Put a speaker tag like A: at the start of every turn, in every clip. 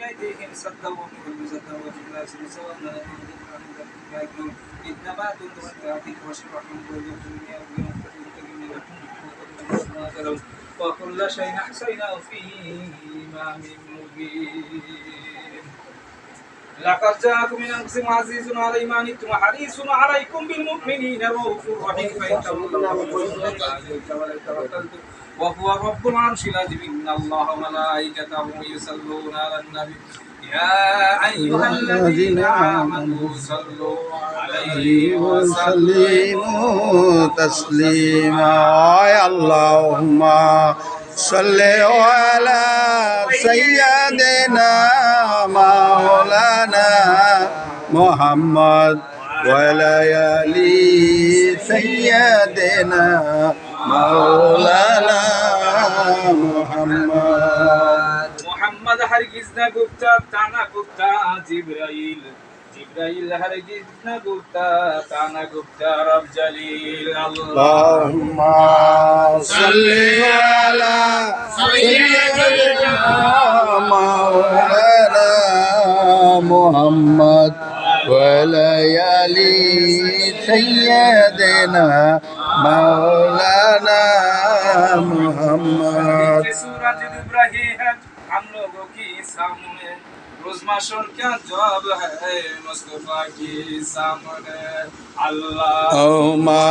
A: بأيديهم ومن سدا وجبنا سوى إنما وكل شيء أحصيناه في إمام مبين. لقد جاءكم من أنفسكم عزيز علي ما عنتم حريص عليكم بالمؤمنين رؤوف رحيم. فإن تولوا توكلتم وهو رب العرش العظيم. إن الله وملائكته يصلون على النبي. يا أيها الذين آمنوا صلوا عليه وسلموا
B: تسليما. اللهم صل على سيدنا مولانا محمد وعلى آل سيدنا مولانا محمد
A: মোহাম্মদ হারগিজ না গুপ্তা তানা গুপ্তা জিব্রাইল জিব্রাইল হারগিজ না গুপ্তা তানা গুপ্তা রব জলিল আল্লাহ
B: اللهم صل على سيدنا مولانا محمد وليالي سيدنا মাওলানা মোহাম্মদ
A: सूरज डूब रही है हम लोगों की सामने रोजमाशोर क्या जवाब है मुस्तफा की सामने अल्लाह
B: ओमा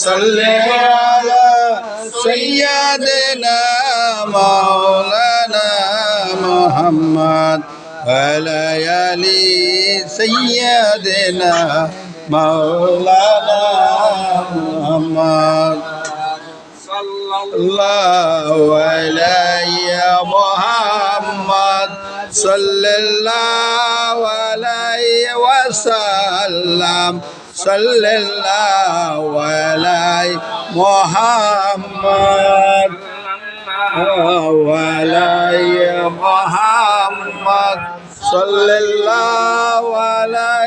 B: सल्ले अला सय्यदना मौलाना मोहम्मद वलयली सय्यदना
A: मौलाना মোহাম্মদ
B: সাল্লাল্লাহু আলাইহি মোহাম্মদ সাল্লাল্লাহু আলাইহি ওয়াসাল্লাম সাল্লাল্লাহু মোহাম্মদ আলাইহি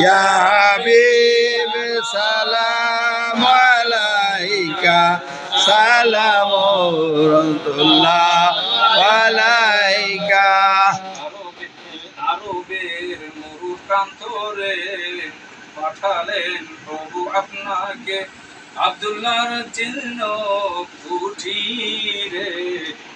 B: ইয়া হাবিব, সালাম আলাইকা, সালাম রাহমাতুল্লাহ আলাইকা।
A: আরবের আরবের মরু প্রান্তরে পাঠালেন প্রভু আপনাকে। আব্দুল্লাহর চিহ্ন উদারে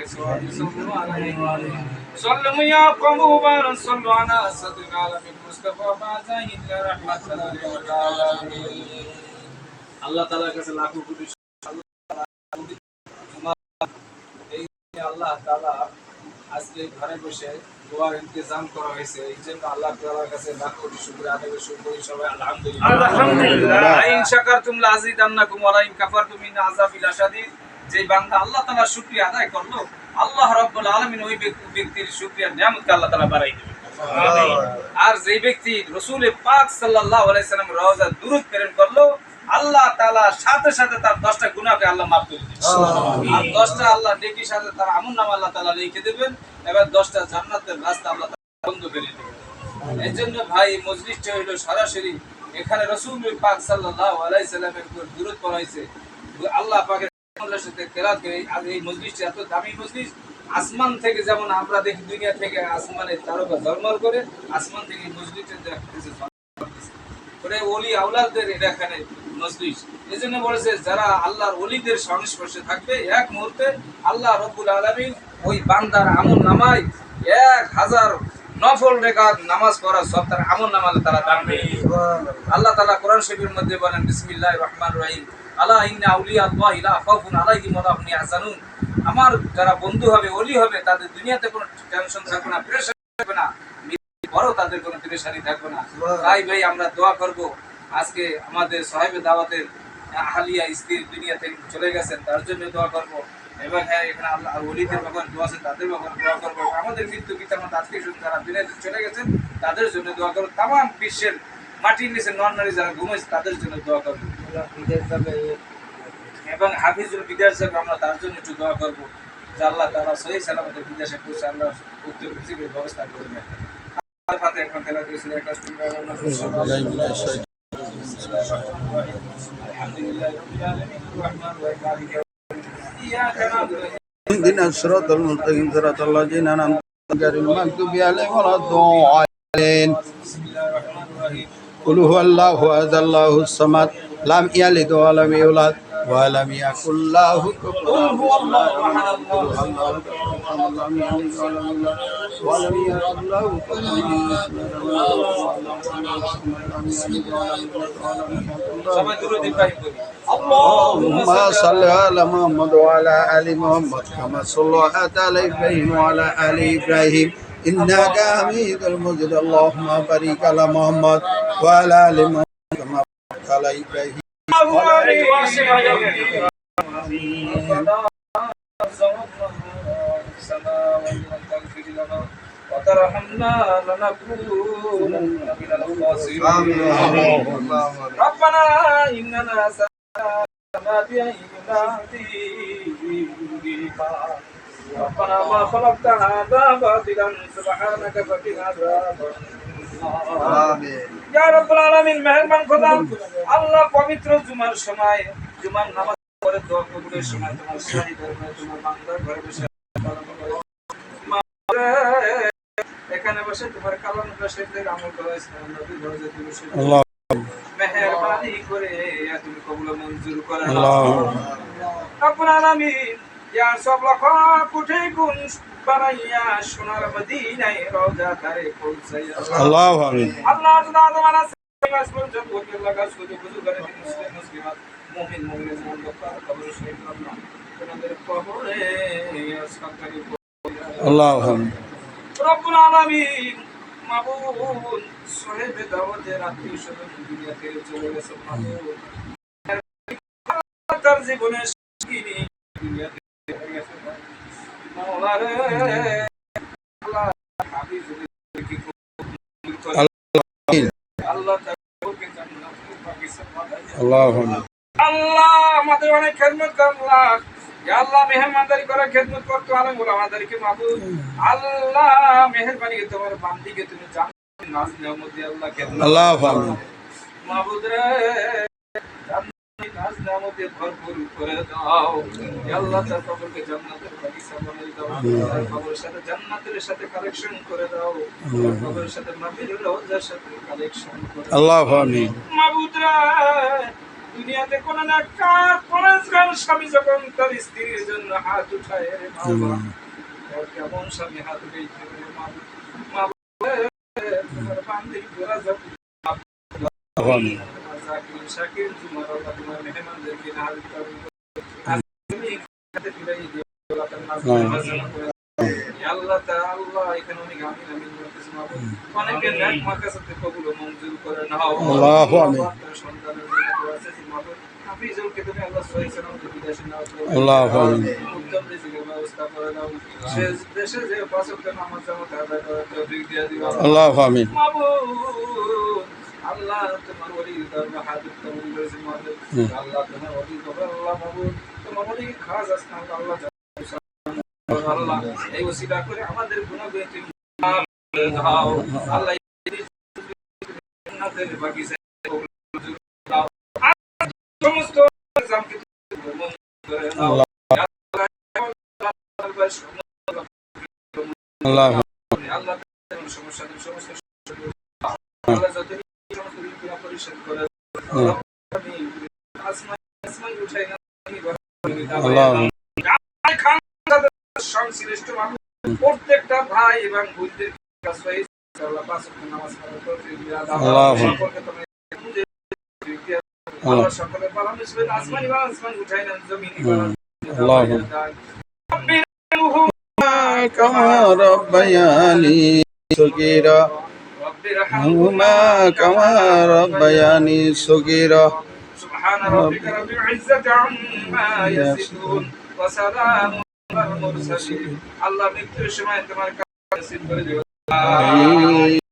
A: بلغ الأولى بكمالك شبت جار جمالي حسنة جميلك سواد صلوا عليه صلوا يا قلوبا صلوا على صدق العالم المصطفى ما زاهد رحمة للعالمين আল্লাহ তাআলার কাছে লাখো কোটি এই আল্লাহ তাআলা আজকে ঘরে বসে দোয়ার ইন্তজাম করা হয়েছে এই জন্য আল্লাহ তাআলার কাছে লাখ কোটি শুকর আদায় করে শুকর করি সবাই আলহামদুলিল্লাহ
C: আলহামদুলিল্লাহ।
A: ইন শাকারতুম লাযিদান্নাকুম ওয়া লা ইন কাফারতুম মিন আযাবিল আশাদীদ যে বান্দা আল্লাহ তাআলার শুকরিয়া আদায় করল আল্লাহ রাব্বুল আলামিন ওই ব্যক্তির শুকরিয়া নিয়ামতকে আল্লাহ তাআলা বাড়াই দেবে আর যে ব্যক্তি রসুল পাক সাল্লাল্লাহু আলাইহি সাল্লাম রওজা দুরূদ প্রেরণ করল আল্লাহ তাআলা সাথে সাথে তার 10টা গুনাহকে আল্লাহ মাফ করে দিবেন। আর 10টা আল্লাহ নেকির সাথে তার আমল নামা আল্লাহ তাআলা লিখে দেবেন এবার 10টা জান্নাতের রাস্তা আল্লাহ তাআলা বন্ধ করে দেবেন। এই জন্য ভাই মজলিসটা হইল সরাসরি এখানে রসুল পাক সাল্লাল্লাহু আলাইহি সাল্লামের উপর দুরূদ পড়া হয়েছে আল্লাহ পাকের এই মজলিসটা এত দামি মজলিস আসমান থেকে যেমন আমরা দেখি দুনিয়া থেকে আসমানের তারকা ঝলমল করে আসমান থেকে মজলিসটা দেখতেছে করে ওলি আউলাদের এটা এখানে মজলিস। এই জন্য বলেছে যারা আল্লাহর ওলিদের সংস্পর্শে থাকবে এক মুহূর্তে আল্লাহ রব্বুল আলামিন ওই বান্দার আমল নামায় এক হাজার নফল রেখাত নামাজ পড়া সব তার আমল নামালে তারা দান আল্লাহ তাআলা কোরআন শরীফের মধ্যে বলেন বিসমিল্লাহির রহমানির রহিম। আলা ইন্না আউলিয়া আল্লাহ লা খাউফুন আলাইহিম ওয়া হুম ইয়াহজানুন। আমার যারা বন্ধু হবে ওলি হবে তাদের দুনিয়াতে কোনো টেনশন থাকবে না প্রেশার থাকবে না। বড় তাদের কোনো পেরেশানি থাকবে না। তাই ভাই আমরা দোয়া করব। আজকে আমাদের সাহেবে দাওয়াতের আহালিয়া স্ত্রী দুনিয়া থেকে চলে গেছেন তার জন্য দোয়া করব। এবং হ্যাঁ এখানে আল্লাহ ওলিদের ব্যাপার দোয়া আছে তাদের ব্যাপার দোয়া করব। আমাদের মৃত্যু পিতা মাতা আত্মীয় স্বজন যারা দুনিয়া থেকে চলে গেছেন তাদের জন্য দোয়া করব। তাম বিশ্বের মাটির নিচে নন নারী যারা ঘুমাইছে তাদের জন্য দোয়া করব। এবং হাফিজুল বিদেশ যাবে আমরা তার জন্য একটু দোয়া করবো যে আল্লাহ তারা সহি সালামতে বিদেশে পৌঁছে আল্লাহ উত্তর পৃথিবীর ব্যবস্থা করবেন ফাতে এখন তেলা দিয়েছিল একটা আলহামদুলিল্লাহ রাব্বিল আলামিন الرحمن الرحيم إياك نعبد
B: اهدنا الصراط المستقيم صراط الذين أنعمت عليهم غير المغضوب عليهم ولا الضالين
A: بسم الله الرحمن الرحيم
B: قل هو الله أحد الله الصمد لم يلد ولم يولد ولم يكن له كفوا
A: قل هو الله احد
B: قل
A: الله
B: هو الله أحد لم يلد ولم يولد ولم يكن له كفوا
A: সবাই দুরূদ ইব্রাহিম করি
B: اللهم صل على محمد وعلى ال محمد كما صليت على ابراهيم وعلى ال ابراهيم انك حميد مجيد اللهم بارك على محمد وعلى ال محمد كما باركت على ابراهيم
A: الله عليه وسلم وترحمنا لنكونن من الخاسرين ربنا إننا سمعنا بأيدينا ربنا ما خلقت هذا باطلا سبحانك فقنا عذاب النار ইয়া রব্বুল আলামিন মেহেরবান খোদা আল্লাহ পবিত্র জুমার সময় জুমার নামাজ পরে দোয়া কবুলের সময় তোমার সাহি ধর্মে তোমার বান্দার ঘরে বসে এখানে বসে তোমার কালাম রশেদের আমল করা তুমি
B: আল্লাহ।
A: মেহেরবানি করে তুমি কবুল মঞ্জুর করে।
B: আল্লাহ।
A: রব্বুল আলামিন ইয়া সব লক্ষ কোটি গুণ বানাইয়া সোনার মদিনায় রওজা ধারে পৌঁছাইয়া
B: আল্লাহু আমিন
A: আল্লাহ সুবহানাহু ওয়া তাআলা সেবাস পর্যন্ত ওকে লাগা সুযোগ বুঝু করে মুসলিম মুসলিমাত মুমিন মুমিনের জীবন লক্ষ্য কবর জীবনের আল্লাহ আমাদের অনেক খেদমত আল্লাহ। আল্লাহ মেহমানদারি করে খেদমত করতো আলম বলো আমাদেরকে মাহবুব আল্লাহ মেহরবানি তোমার বান্দিকে তুমি জানো আল্লাহ খেদমত আল্লাহ
B: মাহবুব
A: রে। দুনিয়াতে কোন না কার স্বামী যখন তার স্ত্রীর জন্য হাত উঠায় কেমন স্বামী হাত
B: উঠেছে মা?
A: মা শাকির জুমার আল্লাহ তাআলা আমিন অনেকে মঞ্জুর করে না।
B: আল্লাহু আমিন।
A: কে তুমি আল্লাহ সহি সালামতে বিদেশে নাও
B: আল্লাহু
A: ব্যবস্থা করে সে দেশে যে পাঁচ ওয়াক্ত নামাজ আল্লাহ তোমার ওলি
B: ধর্ম
A: আল্লাহ তোমার আল্লাহ বাবু তোমার ওলি খাস আসতাম আল্লাহ আল্লাহ করে আমাদের গুণা গুয়ে তুমি সমস্ত
B: আল্লাহ
A: আল্লাহ সমস্যা সমস্ত বানান।
B: আল্লাহুম্মা।
A: রব্বি রহমহুমা
B: كما ربياني صغيرا
A: رب
B: هما كما ربياني صغيرا
A: سبحان ربك رب العزة عما يصفون وسلام على المرسلين الله মৃত্যুর সময় তোমার কাছে করে দিও
B: آمين